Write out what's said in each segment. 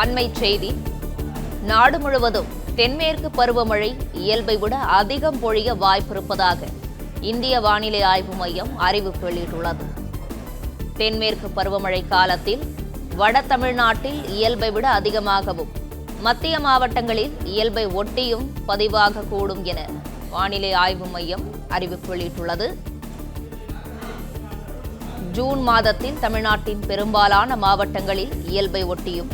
அண்மை செய்தி. நாடு முழுவதும் தென்மேற்கு பருவமழை இயல்பை விட அதிகம் பொழிய வாய்ப்பிருப்பதாக இந்திய வானிலை ஆய்வு மையம் அறிவிப்பு வெளியிட்டுள்ளது. தென்மேற்கு பருவமழை காலத்தில் வட தமிழ்நாட்டில் இயல்பை விட அதிகமாகவும் மத்திய மாவட்டங்களில் இயல்பை ஒட்டியும் பதிவாகக்கூடும் என வானிலை ஆய்வு மையம் அறிவிப்பு வெளியிட்டுள்ளது. ஜூன் மாதத்தில் தமிழ்நாட்டின் பெரும்பாலான மாவட்டங்களில் இயல்பை ஒட்டியும்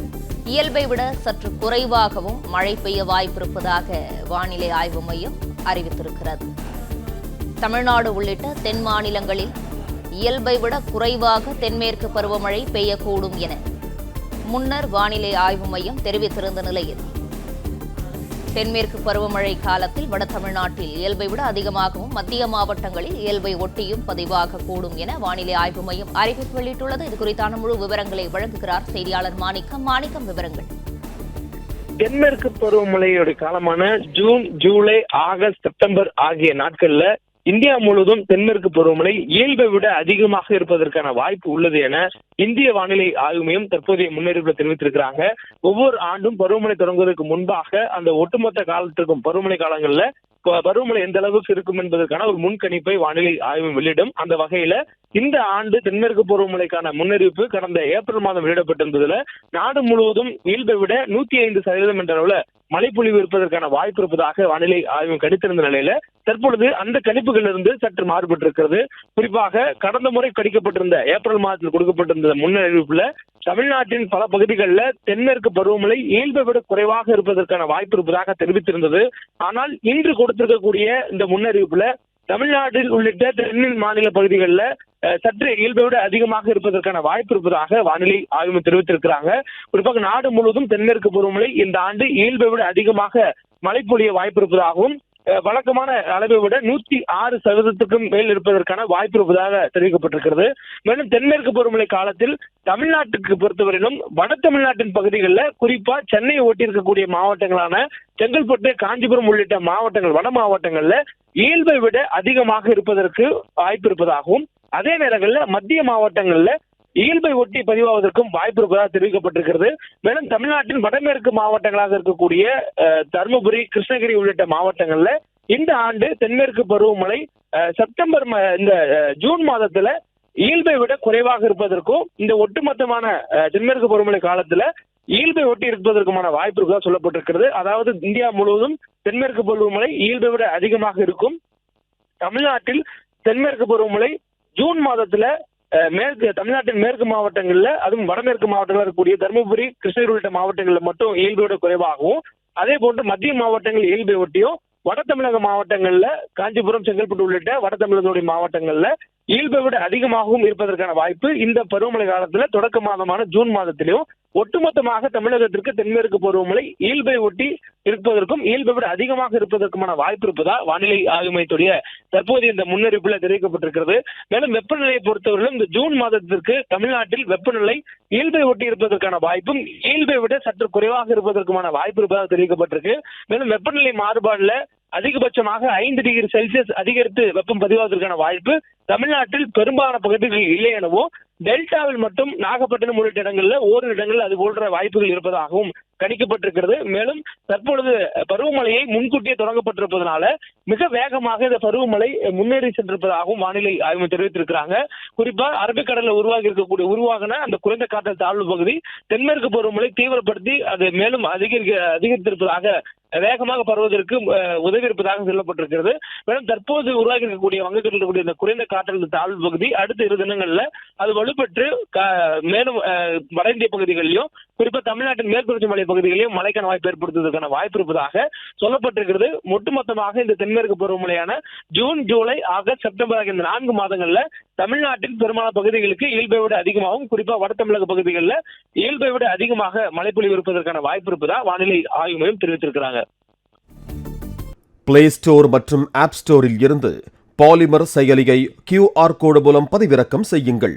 இயல்பை விட சற்று குறைவாகவும் மழை பெய்ய வாய்ப்பிருப்பதாக வானிலை ஆய்வு மையம் அறிவித்திருக்கிறது. தமிழ்நாடு உள்ளிட்ட தென் மாநிலங்களில் இயல்பை விட குறைவாக தென்மேற்கு பருவமழை பெய்யக்கூடும் என முன்னர் வானிலை ஆய்வு மையம் தெரிவித்திருந்த நிலையில் தென்மேற்கு பருவமழை காலத்தில் வட தமிழ்நாட்டில் இயல்பை விட அதிகமாகவும் மத்திய மாவட்டங்களில் இயல்பை ஒட்டியும் பதிவாகக்கூடும் என வானிலை ஆய்வு மையம் அறிவிப்பு வெளியிட்டுள்ளது. இது குறித்தான முழு விவரங்களை வழங்குகிறார் செய்தியாளர் மாணிக்கம். மாணிக்கம் விவரங்கள். தென்மேற்கு பருவமழையோட காலமான ஜூன் ஜூலை ஆகஸ்ட் செப்டம்பர் ஆகிய நாட்கள்ல இந்தியா முழுவதும் தென்மேற்கு பருவமழை இயல்பை விட அதிகமாக இருப்பதற்கான வாய்ப்பு உள்ளது என இந்திய வானிலை ஆய்வு மையம் தற்போதைய முன்னறிவிப்பில் தெரிவித்திருக்கிறாங்க. ஒவ்வொரு ஆண்டும் பருவமழை தொடங்குவதற்கு முன்பாக அந்த ஒட்டுமொத்த காலத்திற்கும் பருவமழை காலங்களில் பருவமழை எந்த அளவுக்கு இருக்கும் என்பதற்கான ஒரு முன்கணிப்பை வானிலை ஆய்வு வெளியிடும். அந்த வகையில இந்த ஆண்டு தென்மேற்கு பருவமழைக்கான முன்னறிவிப்பு கடந்த ஏப்ரல் மாதம் வெளியிடப்பட்டிருந்ததுல நாடு முழுவதும் இயல்பை விட நூத்தி ஐந்து சதவீதம் என்ற அளவுல மழைப்பொழிவு இருப்பதற்கான வாய்ப்பு இருப்பதாக வானிலை ஆய்வு கணித்திருந்த நிலையில தற்பொழுது அந்த கணிப்புகளிலிருந்து சற்று மாறுபட்டிருக்கிறது. குறிப்பாக கடந்த முறை கணிக்கப்பட்டிருந்த ஏப்ரல் மாதத்தில் கொடுக்கப்பட்டிருந்த முன்னறிவிப்புல தமிழ்நாட்டின் பல பகுதிகளில் தென்மேற்கு பருவமழை இயல்பை விட குறைவாக இருப்பதற்கான வாய்ப்பு இருப்பதாக தெரிவித்திருந்தது. ஆனால் இன்று கொடுத்திருக்கக்கூடிய இந்த முன்னறிவிப்புல தமிழ்நாட்டில் உள்ளிட்ட தென் மாநில பகுதிகளில் அஹ், சற்று இயல்பை விட அதிகமாக இருப்பதற்கான வாய்ப்பு இருப்பதாக வானிலை ஆய்வு தெரிவித்திருக்கிறாங்க. குறிப்பாக நாடு முழுவதும் தென்மேற்கு பருவமழை இந்த ஆண்டு இயல்பை விட அதிகமாக மழை பொழிய வாய்ப்பு இருப்பதாகவும் வழக்கமான அளவை விட நூத்தி ஆறு சதவீதத்துக்கும் மேல் இருப்பதற்கான வாய்ப்பு இருப்பதாக தெரிவிக்கப்பட்டிருக்கிறது. மேலும் தென்மேற்கு பருவமழை காலத்தில் தமிழ்நாட்டுக்கு பொறுத்தவரையிலும் வட தமிழ்நாட்டின் பகுதிகளில் குறிப்பா சென்னையை ஒட்டியிருக்கக்கூடிய மாவட்டங்களான செங்கல்பட்டு காஞ்சிபுரம் உள்ளிட்ட மாவட்டங்கள் வட மாவட்டங்கள்ல இயல்பை விட அதிகமாக இருப்பதற்கு வாய்ப்பு இருப்பதாகவும் அதே நேரங்களில் மத்திய மாவட்டங்கள்ல இயல்பை ஒட்டி பதிவாவதற்கும் வாய்ப்பு இருப்பதாக தெரிவிக்கப்பட்டிருக்கிறது. மேலும் தமிழ்நாட்டின் வடமேற்கு மாவட்டங்களாக இருக்கக்கூடிய தருமபுரி கிருஷ்ணகிரி உள்ளிட்ட மாவட்டங்கள்ல இந்த ஆண்டு தென்மேற்கு பருவமழை செப்டம்பர் இந்த ஜூன் மாதத்துல இயல்பை விட குறைவாக இருப்பதற்கும் இந்த ஒட்டுமொத்தமான தென்மேற்கு பருவமழை காலத்துல இயல்பை ஒட்டி இருப்பதற்குமான வாய்ப்பு இருக்கா சொல்லப்பட்டிருக்கிறது. அதாவது இந்தியா முழுவதும் தென்மேற்கு பருவமழை இயல்பை விட அதிகமாக இருக்கும். தமிழ்நாட்டில் தென்மேற்கு பருவமழை ஜூன் மாதத்துல மேற்கு தமிழ்நாட்டின் மேற்கு மாவட்டங்கள்ல அதுவும் வடமேற்கு மாவட்டங்களில் இருக்கக்கூடிய தருமபுரி கிருஷ்ணகிரி உள்ளிட்ட மாவட்டங்கள்ல மட்டும் இயல்பை குறைவாகவும் அதே போன்று மத்திய மாவட்டங்கள் இயல்பை ஒட்டியும் வட தமிழக மாவட்டங்கள்ல காஞ்சிபுரம் செங்கல்பட்டு உள்ளிட்ட வட தமிழகத்துடைய மாவட்டங்கள்ல இயல்பை விட அதிகமாகவும் இருப்பதற்கான வாய்ப்பு இந்த பருவமழை காலத்துல தொடக்க மாதமான ஜூன் மாதத்திலையும் ஒட்டுமொத்தமாக தமிழகத்திற்கு தென்மேற்கு பருவமழை இயல்பை ஒட்டி இருப்பதற்கும் இயல்பை விட அதிகமாக இருப்பதற்குமான வாய்ப்பு இருப்பதா வானிலை ஆய்வு மையத்துடைய தற்போதைய இந்த முன்னறிவிப்புல தெரிவிக்கப்பட்டிருக்கிறது. மேலும் வெப்பநிலையை பொறுத்தவரையிலும் இந்த ஜூன் மாதத்திற்கு தமிழ்நாட்டில் வெப்பநிலை இயல்பை ஒட்டி இருப்பதற்கான வாய்ப்பும் இயல்பை விட சற்று குறைவாக இருப்பதற்குமான வாய்ப்பு இருப்பதாக தெரிவிக்கப்பட்டிருக்கு. மேலும் வெப்பநிலை மாறுபாடுல அதிகபட்சமாக ஐந்து டிகிரி செல்சியஸ் அதிகரித்து வெப்பம் பதிவாவதற்கான வாய்ப்பு தமிழ்நாட்டில் பெரும்பாலான பகுதிகளில் இல்லை எனவும் டெல்டாவில் மட்டும் நாகப்பட்டினம் உள்ளிட்ட இடங்களில் ஓரிரு இடங்களில் அது போன்ற வாய்ப்புகள் இருப்பதாகவும் கணிக்கப்பட்டிருக்கிறது. மேலும் தற்பொழுது பருவமழையை முன்கூட்டியே தொடங்கப்பட்டிருப்பதனால மிக வேகமாக இந்த பருவமழை முன்னேறி சென்றிருப்பதாகவும் வானிலை ஆய்வு தெரிவித்திருக்கிறாங்க. குறிப்பா அரபிக்கடலில் உருவாகி இருக்கக்கூடிய உருவாகின அந்த குறைந்த காற்றல் தாழ்வு பகுதி தென்மேற்கு பருவமழை தீவிரப்படுத்தி அது மேலும் அதிகரிக்க அதிகரித்திருப்பதாக வேகமாக பரவுவதற்கு உதவி இருப்பதாக சொல்லப்பட்டிருக்கிறது. மேலும் தற்போது உருவாகி இருக்கக்கூடிய வங்கக்கடலில் இருக்கக்கூடிய இந்த குறைந்த காற்றழுத்த தாழ்வு பகுதி அடுத்த இரு தினங்கள்ல அது வலுப்பெற்று மேலும் வட இந்திய பகுதிகளிலும் குறிப்பா தமிழ்நாட்டின் மேற்கு மலை பகுதிகளிலும் மழைக்கான வாய்ப்பு ஏற்படுத்துவதற்கான வாய்ப்பு இருப்பதாக சொல்லப்பட்டிருக்கிறது. ஒட்டுமொத்தமாக இந்த தென்மேற்கு பருவமழையான ஜூன் ஜூலை ஆகஸ்ட் செப்டம்பர் ஆகிய இந்த நான்கு மாதங்கள்ல தமிழ்நாட்டின் பெரும்பாலான பகுதிகளுக்கு இயல்பை விட அதிகமாகவும் குறிப்பா வட தமிழக பகுதிகளில் இயல்பை விட அதிகமாக மழைப்பொழிவு இருப்பதற்கான வாய்ப்பு இருப்பதா வானிலை ஆய்வு மையம் தெரிவித்திருக்கிறாங்க. பிளே ஸ்டோர் மற்றும் ஆப் ஸ்டோரில் இருந்து பாலிமர் செயலியை கியூஆர் கோடு மூலம் பதிவிறக்கம் செய்யுங்கள்.